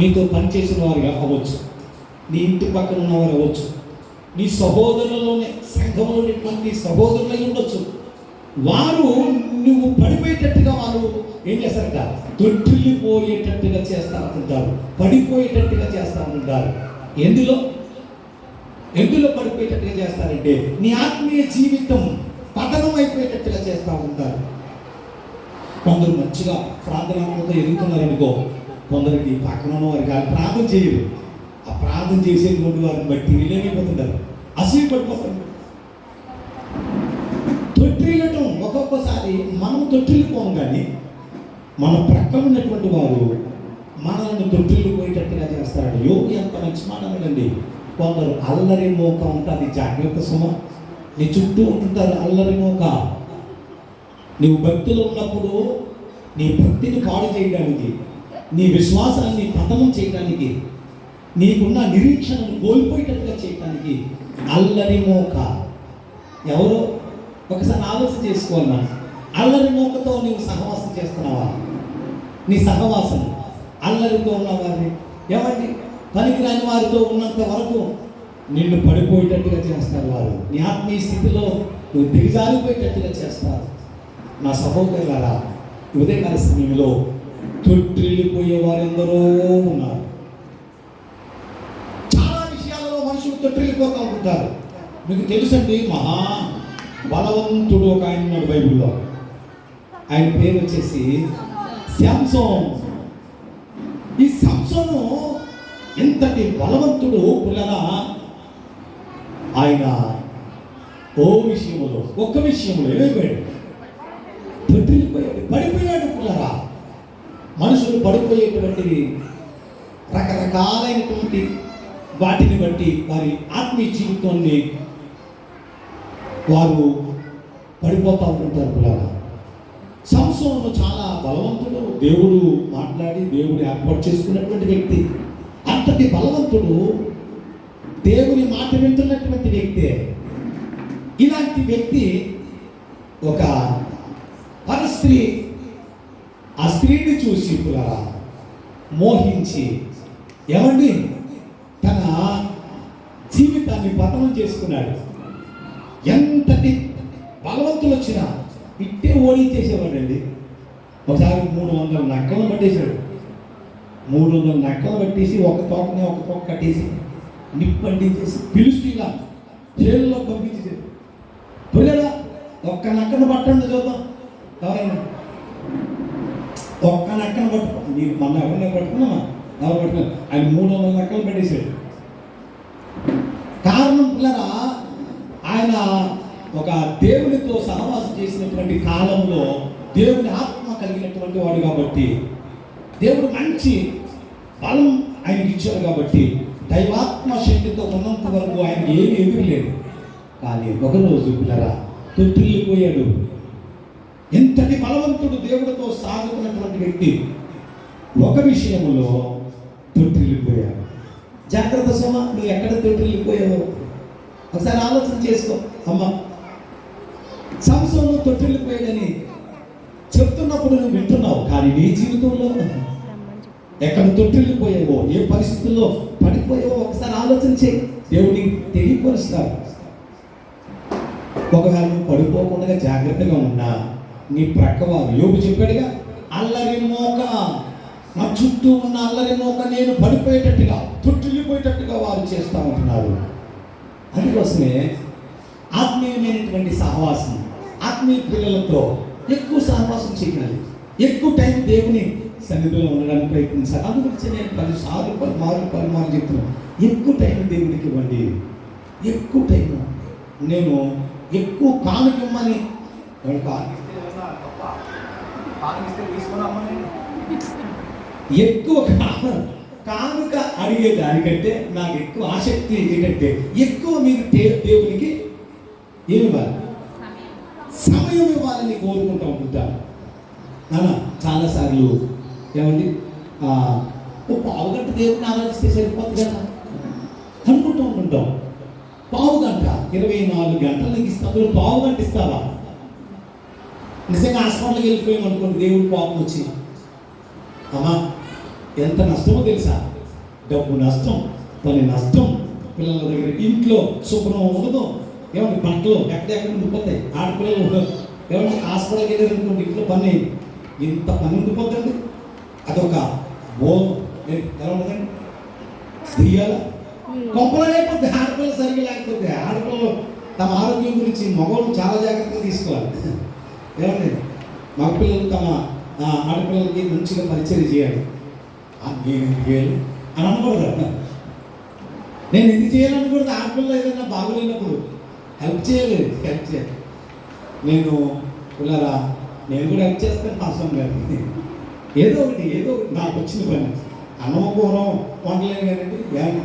నీతో పనిచేసిన వారు అవ్వచ్చు. నీ ఇంటి పక్కన ఉన్నవారు అవ్వచ్చు. నీ సహోదరులలోనే సంఘంలో ఉన్నటువంటి సహోదరులు ఉండొచ్చు. వారు నువ్వు పడిపోయేటట్టుగా వారు ఏం చేస్తారంట? తొట్టిల్లిపోయేటట్టుగా చేస్తా ఉంటారు. పడిపోయేటట్టుగా చేస్తా ఉంటారు. ఎందులో? ఎందులో పడిపోయేటట్టుగా చేస్తారంటే నీ ఆత్మీయ జీవితం పతనం అయిపోయేటట్టుగా చేస్తూ ఉంటారు. కొందరు మంచిగా ప్రార్థనతో ఎదుగుతున్నారనుకో కొందరికి పక్కన ఉన్న వారికి వాళ్ళు ప్రార్థన చేయరు. ఆ ప్రార్థన చేసేటువంటి వారిని బట్టి వీళ్ళేమైపోతుంటారు అసూయ పడిపోతారు తొట్టిల్లటం ఒక్కొక్కసారి మనం తొట్టిల్లిపోం కానీ మన ప్రక్కన ఉన్నటువంటి వారు మనల్ని తొట్టిల్లిపోయేటట్టుగా చేస్తాడు. యోగి అంత మంచి మానవులండి కొందరు అల్లరి మోక ఉంటుంది జాగ్రత్త సుమ. నీ చుట్టూ ఉంటుంటారు అల్లరి మోక. నీవు భక్తులు ఉన్నప్పుడు నీ భక్తిని పాడు చేయడానికి నీ విశ్వాసాన్ని పతనం చేయడానికి నీకున్న నిరీక్షణను కోల్పోయేటట్టుగా చేయడానికి అల్లరి మోక. ఎవరు ఒకసారి ఆలోచన చేసుకోవాలన్నా అల్లరి మోకతో నీవు సహవాసం చేస్తున్నావా? నీ సహవాసం అల్లరితో ఉన్నవారిని. ఏమండి? పనికిరాని వారితో ఉన్నంత వరకు నిన్ను పడిపోయేటట్టుగా చేస్తారు వారు. నీ ఆత్మీయ స్థితిలో నువ్వు దిగజారిపోయేటట్టుగా చేస్తారు. నా సహోదరులారా గారా ఉదయకాల సమయంలో తొట్టిల్లిపోయే వారెందరో ఉన్నారు. చాలా విషయాలలో మనుషులు తొట్టిల్లిపోతూ ఉంటారు. మీకు తెలుసండి మహా బలవంతుడు ఒక ఆయన ఉన్నాడు బైబిల్లో. ఆయన పేరు వచ్చేసి శాంసోన్. ఈ శాంసోను ఎంతటి బలవంతుడు పుల్లరా? ఆయన ఓ విషయంలో ఒక్క విషయంలో ఏమైపోయాడు? తొట్టిల్లిపోయాడు పడిపోయాడు. పడిపోయేటువంటివి రకరకాలైనటువంటి వాటిని బట్టి వారి ఆత్మీయ జీవితాన్ని వారు పడిపోతూ ఉంటారు పిల్లగా సంసోను చాలా బలవంతుడు. దేవుడు మాట్లాడి దేవుడు ఏర్పాటు చేసుకున్నటువంటి వ్యక్తి. అంతటి బలవంతుడు దేవుని మాట వింటున్నటువంటి వ్యక్తే. ఇలాంటి వ్యక్తి ఒక పరస్త్రీ ఆ స్త్రీని చూసి పులరా మోహించి ఏమండి? తన జీవితాన్ని పతనం చేసుకున్నాడు. ఎంతటి బలవంతులు వచ్చినా ఇట్టే ఓడించేసేవాడండి ఒకసారి మూడు వందల నక్కలు పట్టేశాడు. మూడు వందల నక్కలు పట్టేసి ఒక తోకనే ఒక తోక కట్టేసి నిప్పండించేసి పిలుస్తీలా జైల్లో పంపించేసాడు పిల్లరా ఒక్క నక్కను పట్టండి చూద్దాం. ఎవరైనా ఒక్క నక్కను పట్టుకో? నీకు మన ఎవరిని పట్టుకున్నామా ఎవరు పట్టుకున్నా ఆయన మూడు వందల నక్కలు పెట్టేశాడు. కారణం పిల్లరా ఆయన ఒక దేవునితో సహవాసం చేసినటువంటి కాలంలో దేవుని ఆత్మ కలిగినటువంటి వాడు కాబట్టి దేవుడు మంచి బలం ఆయనకి ఇచ్చాడు కాబట్టి దైవాత్మ శక్తితో ఉన్నంత వరకు ఆయన ఏమి ఎదురులేదు. కానీ ఒకరోజు పిల్లరా తొట్టిల్లిపోయాడు. ఎంతటి బలవంతుడు దేవుడు వ్యక్తి ఒక విషయంలో తొట్టిల్లిపోయాడు జాగ్రత్త సమ నువ్వు ఎక్కడ తొట్టిల్లిపోయావో. ఒకసారి ఆలోచన చేసుకో. అమ్మ సంవత్సరంలో తొట్టిల్లిపోయాడని చెప్తున్నప్పుడు నువ్వు వింటున్నావు కానీ నీ జీవితంలో ఎక్కడ తొట్టిల్లిపోయావో ఏ పరిస్థితుల్లో పడిపోయావో ఒకసారి ఆలోచన చేయి. దేవుడిని తెలియపరుస్తారు ఒకవేళ నువ్వు పడిపోకుండా జాగ్రత్తగా ఉన్నా నీ ప్రక్కవారు యోగు చెప్పాడుగా అల్లరి మోక. నా చుట్టూ ఉన్న అల్లరి మోక నేను పడిపోయేటట్టుగా తొట్టిల్లిపోయేటట్టుగా వారు చేస్తూ ఉంటున్నారు. అందుకోసమే ఆత్మీయమైనటువంటి సహవాసం ఆత్మీయ పిల్లలతో ఎక్కువ సహవాసం చేయాలి. ఎక్కువ టైం దేవుని సన్నిధిలో ఉండడానికి ప్రయత్నించాలి. అందు గురించి నేను పదిసార్లు పలుమార్లు పలుమార్లు చెప్తున్నాను ఎక్కువ టైం దేవునికి ఇవ్వండి. ఎక్కువ టైం నేను ఎక్కువ కానుక ఇమ్మని ఎక్కువ కానుక అడిగే దానికంటే నాకు ఎక్కువ ఆసక్తి ఏంటంటే ఎక్కువ మీరు దేవునికి ఏమి ఇవ్వాలి? సమయం ఇవ్వాలని కోరుకుంటాం ఉంటాను నాన్న చాలాసార్లు ఏమండి? పావుగంట ఓ పావు గంట దేవుడిని ఆరాధిస్తే సరిపోతుంది కదా? అనుకుంటూ ఉంటుంటాం పావు గంట ఇరవై నాలుగు గంటలకి ఇస్తాం. ఇస్తా పావు గంట ఇస్తావా? నిజంగా హాస్పిటల్కి వెళ్ళిపోయాం అనుకోండి దేవుడు పాపం వచ్చి అమ్మా ఎంత నష్టమో తెలుసా? డబ్బు నష్టం పని నష్టం పిల్లల దగ్గర ఇంట్లో శుభ్రం ఉండదు. ఏమంటే పంటలు ఎక్కడెక్కడ ఉండిపోతాయి? ఆడపిల్లలు ఏమంటే హాస్పిటల్కి వెళ్ళారనుకోండి ఇంట్లో పని ఇంత పని ఉండిపోతుంది అదొక బో ఏ- ఎలా ఉండదండి దెయ్యాల? కొంపలు అయిపోద్ది ఆడపిల్లలు సరిగ్గా లేకపోతే. ఆడపిల్లలు తమ ఆరోగ్యం గురించి మగవాళ్ళు చాలా జాగ్రత్తగా తీసుకోవాలి. ఏమండి? మగపిల్లలు తమ ఆడపిల్లలకి మంచిగా పరిచయం చేయాలి. ఆ, నేను ఎందుకు చేయాలి? అని అనకూడదు నేను ఎందుకు చేయాలనుకూడదు ఆడపిల్ల ఏదైనా బాగోలేనప్పుడు హెల్ప్ చేయలేదు హెల్ప్ చేయాలి. నేను పిల్లరా నేను కూడా హెల్ప్ చేస్తాను పాసం గారికి. ఏదో ఒకటి ఏదో ఒకటి. నాకు వచ్చిన పని. అన్నం కూరం వండలేను కదండి ఏమన్నా